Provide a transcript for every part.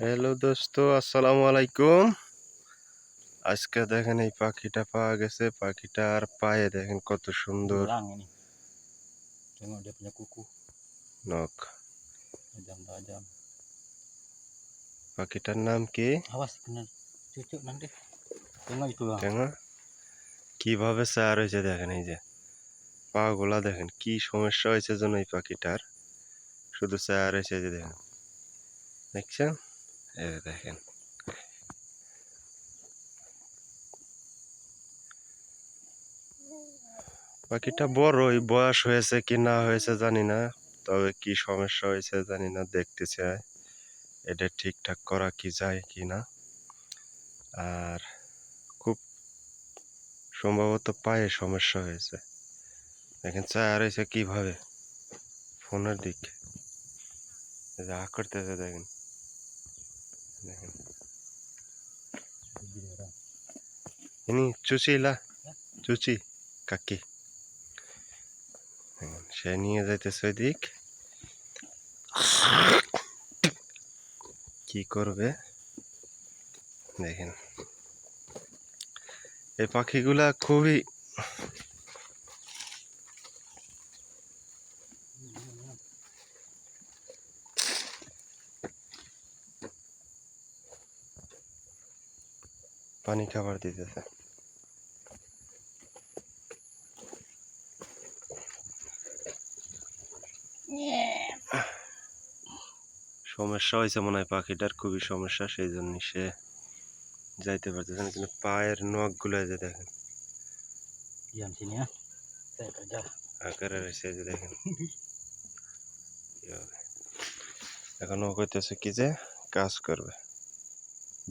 Hello দোস্ত আসসালামু আলাইকুম। আজকে দেখেন এই পাখিটা পাওয়া গেছে। পাখিটার পায়ে দেখেন কত সুন্দর. নখ. পাখিটার নাম কি? কীভাবে চার হয়েছে দেখেন এই যে। পা গুলা দেখেন কি সমস্যা হয়েছে যেন এই পাখিটার। শুধু চার হয়েছে যে দেখেন। দেখছেন? এই দেখেন পাখিটা বড়ই বয়স হয়েছে কি না হয়েছে জানি না, তবে কি সমস্যা হয়েছে জানি না দেখতে এটা ঠিকঠাক করা কি যায় কি না। আর খুব সম্ভবত পায়ে সমস্যা হয়েছে। দেখেন, চায় রয়েছে কীভাবে? ফোনের দিক। যা করতেছে, দেখেন। দেখেন। ইনি চুচিলা চুচি কাকি। সে নিয়ে যাইতেছে ওই দিক কি করবে? দেখেন। এই পাখিগুলা খুবই পানি খাবার দিতেছে সমস্যা হয়েছে মনে হয় পাখিটার, খুবই সমস্যা, সেই জন্য সে যাইতে পারতেছে না, কিন্তু পায়ের নখগুলো এই যে দেখেন. আকারে যে দেখেন। এখন ও কইতেছে কি যে, কাজ করবে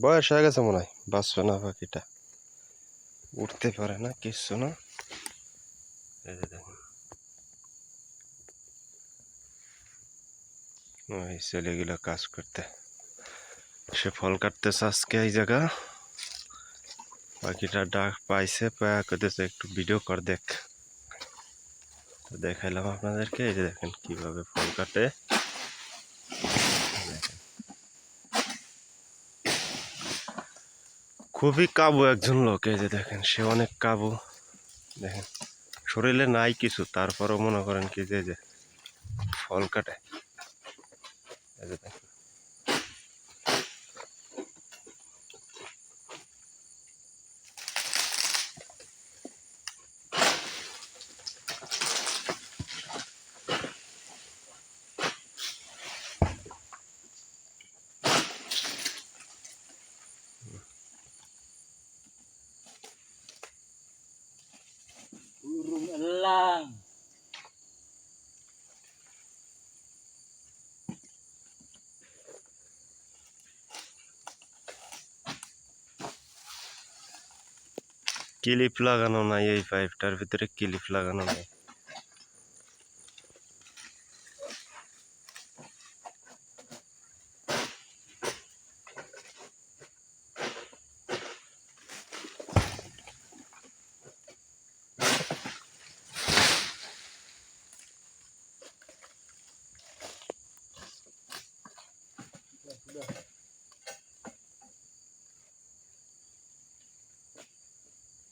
বয়স হয়ে গেছে মনে হয় বাঁচবে না পাখিটা। উঠতে পারে না, কিচ্ছু না। এই যে দেখেন। ওই ছেলেগুলো কাজ করতে। সে ফল কাটতেছে আজকে এই জায়গা। পাখিটা ডাক পাইছে, পায়া করতেছে একটু ভিডিও কর, দেখ। দেখাইলাম আপনাদেরকে, এই যে দেখেন কীভাবে ফল কাটে। খুবই কাবু একজন লোক, এই যে দেখেন, সে অনেক কাবু। দেখেন, শরীরে নাই কিছু, তারপরও মনে করেন কি যে যে, ফল কাটে। এই যে দেখেন। Burung elang. ক্লিপ লাগানো নাই এই পাইপটার ভিতরে ক্লিপ লাগানো নাই Yeah.